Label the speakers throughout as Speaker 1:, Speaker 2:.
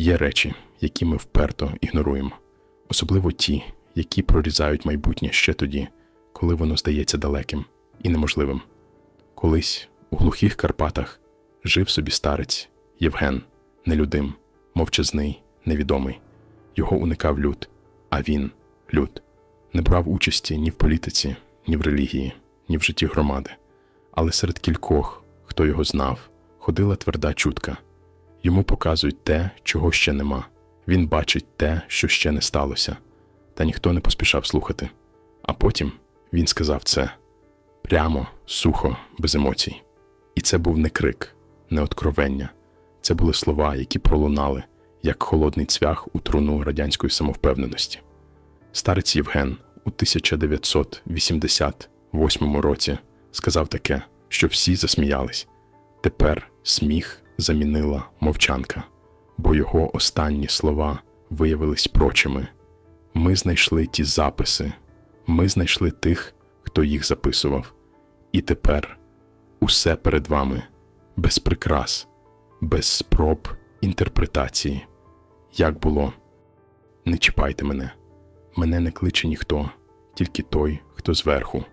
Speaker 1: Є речі, які ми вперто ігноруємо, особливо ті, які прорізають майбутнє ще тоді, коли воно здається далеким і неможливим. Колись у глухих Карпатах жив собі старець Євген, нелюдим, мовчазний, невідомий. Його уникав люд, а він, люд, не брав участі ні в політиці, ні в релігії, ні в житті громади. Але серед кількох, хто його знав, ходила тверда чутка. Йому показують те, чого ще нема. Він бачить те, що ще не сталося. Та ніхто не поспішав слухати. А потім він сказав це прямо, сухо, без емоцій. І це був не крик, не откровення. Це були слова, які пролунали, як холодний цвях у труну радянської самовпевненості. Старець Євген у 1988 році сказав таке, що всі засміялись. Тепер сміх замінила мовчанка, бо його останні слова виявились прочими. Ми знайшли ті записи, ми знайшли тих, хто їх записував. І тепер усе перед вами без прикрас, без спроб інтерпретації. Як було? Не чіпайте мене. Мене не кличе ніхто, тільки той, хто зверху.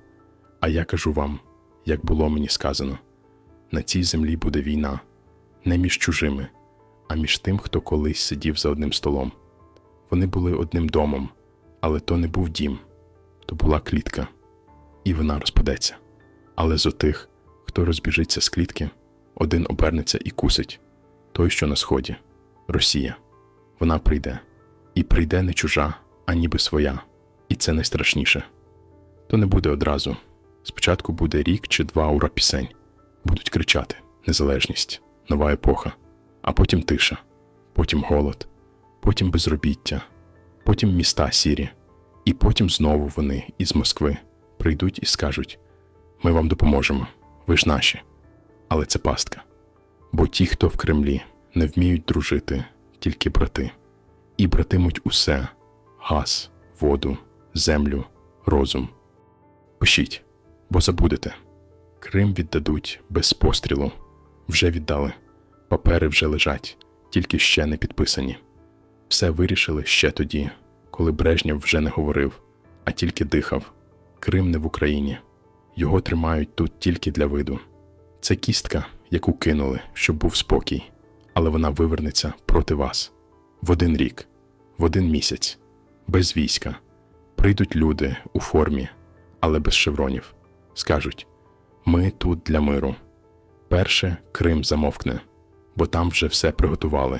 Speaker 1: А я кажу вам, як було мені сказано: на цій землі буде війна, не між чужими, а між тим, хто колись сидів за одним столом. Вони були одним домом, але то не був дім, то була клітка, і вона розпадеться. Але з отих, хто розбіжиться з клітки, один обернеться і кусить той, що на сході Росія. Вона прийде, і прийде не чужа, а ніби своя, і це найстрашніше. То не буде одразу. Спочатку буде рік чи два ура пісень, будуть кричати незалежність, нова епоха, а потім тиша, потім голод, потім безробіття, потім міста сірі, і потім знову вони із Москви прийдуть і скажуть: ми вам допоможемо, ви ж наші. Але це пастка. Бо ті, хто в Кремлі, не вміють дружити, тільки брати, і братимуть усе газ, воду, землю, розум. Пишіть, бо забудете. Крим віддадуть без пострілу. Вже віддали. Папери вже лежать, тільки ще не підписані. Все вирішили ще тоді, коли Брежнєв вже не говорив, а тільки дихав. Крим не в Україні. Його тримають тут тільки для виду. Це кістка, яку кинули, щоб був спокій, але вона вивернеться проти вас в один рік, в один місяць, без війська. Прийдуть люди у формі, але без шевронів. Скажуть: ми тут для миру. Перше Крим замовкне, бо там вже все приготували.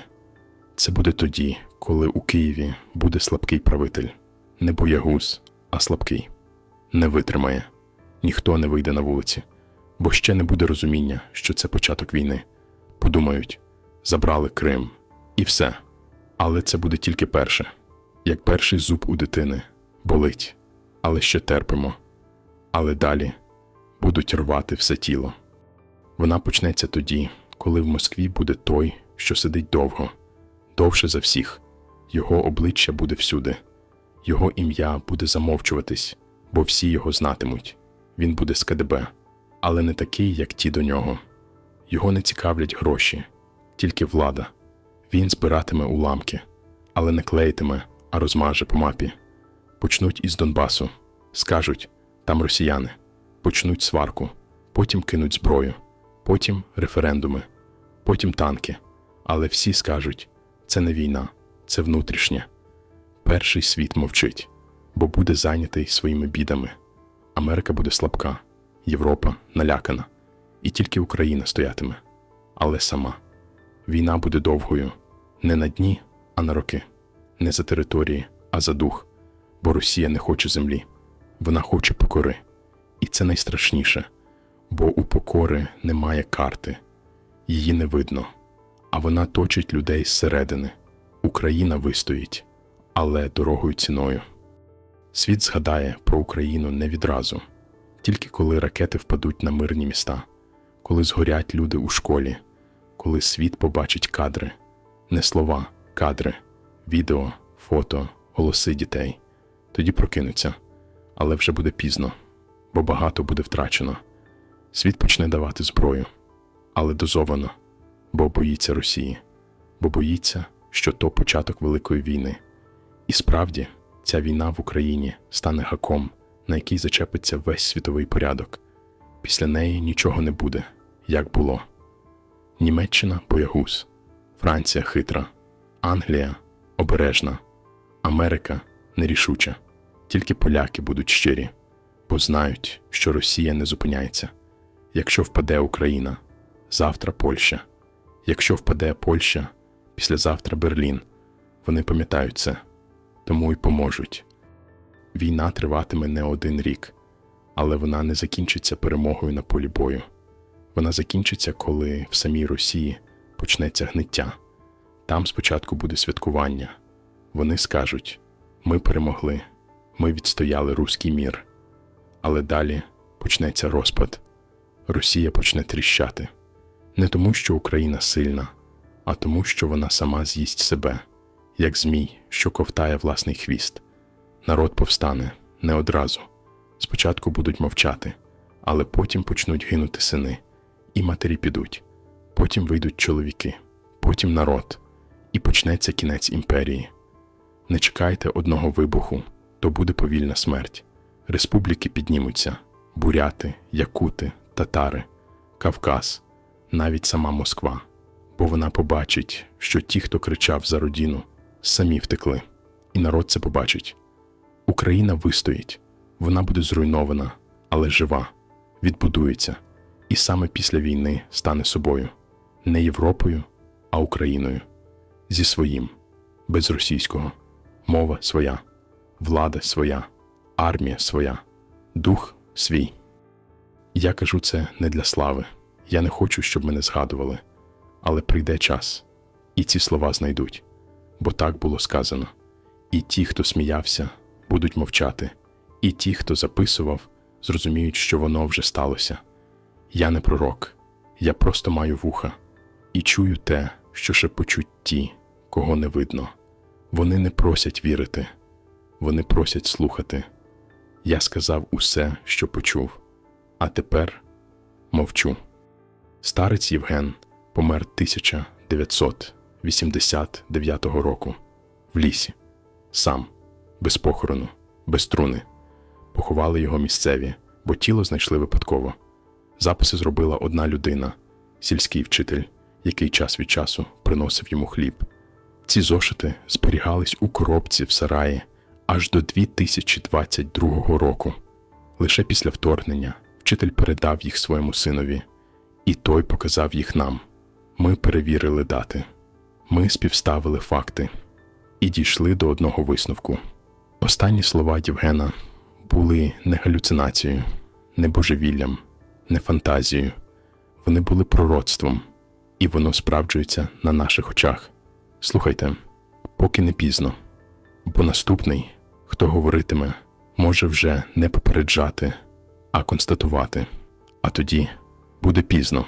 Speaker 1: Це буде тоді, коли у Києві буде слабкий правитель, не боягуз, а слабкий. Не витримає, ніхто не вийде на вулиці, бо ще не буде розуміння, що це початок війни. Подумають, забрали Крим і все. Але це буде тільки перше, як перший зуб у дитини болить, але ще терпимо. Але далі будуть рвати все тіло. Вона почнеться тоді, коли в Москві буде той, що сидить довго, довше за всіх. Його обличчя буде всюди, його ім'я буде замовчуватись, бо всі його знатимуть. Він буде з КДБ, але не такий, як ті до нього. Його не цікавлять гроші, тільки влада. Він збиратиме уламки, але не клеїтиме, а розмаже по мапі. Почнуть із Донбасу, скажуть там росіяни, почнуть сварку, потім кинуть зброю, потім референдуми, потім танки. Але всі скажуть це не війна, це внутрішнє. Перший світ мовчить, бо буде зайнятий своїми бідами. Америка буде слабка, Європа налякана, і тільки Україна стоятиме, але сама. Війна буде довгою не на дні, а на роки, не за території, а за дух, бо Росія не хоче землі, вона хоче покори. І це найстрашніше, бо у покори немає карти, її не видно, а вона точить людей зсередини. Україна вистоїть, але дорогою ціною. Світ згадає про Україну не відразу, тільки коли ракети впадуть на мирні міста, коли згорять люди у школі, коли світ побачить кадри, не слова, кадри, відео, фото, голоси дітей. Тоді прокинуться, але вже буде пізно, бо багато буде втрачено. Світ почне давати зброю, але дозовано, бо боїться Росії, бо боїться, що то початок Великої війни. І справді, ця війна в Україні стане гаком, на який зачепиться весь світовий порядок. Після неї нічого не буде, як було. Німеччина боягуз, Франція хитра, Англія обережна, Америка нерішуча. Тільки поляки будуть щирі, бо знають, що Росія не зупиняється. Якщо впаде Україна, завтра Польща. Якщо впаде Польща, післязавтра Берлін. Вони пам'ятають це, тому й поможуть. Війна триватиме не один рік, але вона не закінчиться перемогою на полі бою. Вона закінчиться, коли в самій Росії почнеться гниття. Там спочатку буде святкування. Вони скажуть: ми перемогли, ми відстояли руський мір. Але далі почнеться розпад. Росія почне тріщати. Не тому, що Україна сильна, а тому, що вона сама з'їсть себе, як змій, що ковтає власний хвіст. Народ повстане не одразу. Спочатку будуть мовчати, але потім почнуть гинути сини, і матері підуть. Потім вийдуть чоловіки, потім народ, і почнеться кінець імперії. Не чекайте одного вибуху, то буде повільна смерть. Республіки піднімуться буряти, якути, татари, Кавказ, навіть сама Москва, бо вона побачить, що ті, хто кричав за родину, самі втекли, і народ це побачить. Україна вистоїть, вона буде зруйнована, але жива, відбудується, і саме після війни стане собою. Не Європою, а Україною. Зі своїм, без російського, мова своя, влада своя, армія своя, дух свій. Я кажу це не для слави. Я не хочу, щоб мене згадували, але прийде час, і ці слова знайдуть, бо так було сказано. І ті, хто сміявся, будуть мовчати, і ті, хто записував, зрозуміють, що воно вже сталося. Я не пророк, я просто маю вуха і чую те, що шепочуть ті, кого не видно. Вони не просять вірити, вони просять слухати. Я сказав усе, що почув, а тепер мовчу. Старець Євген помер 1989 року в лісі, сам, без похорону, без труни. Поховали його місцеві, бо тіло знайшли випадково. Записи зробила одна людина, сільський вчитель, який час від часу приносив йому хліб. Ці зошити зберігались у коробці в сараї аж до 2022 року. Лише після вторгнення вчитель передав їх своєму синові, і той показав їх нам. Ми перевірили дати, ми співставили факти і дійшли до одного висновку. Останні слова Євгена були не галюцинацією, не божевіллям, не фантазією. Вони були пророцтвом, і воно справджується на наших очах. Слухайте, поки не пізно, бо наступний, хто говоритиме, може вже не попереджати, а констатувати, а тоді буде пізно.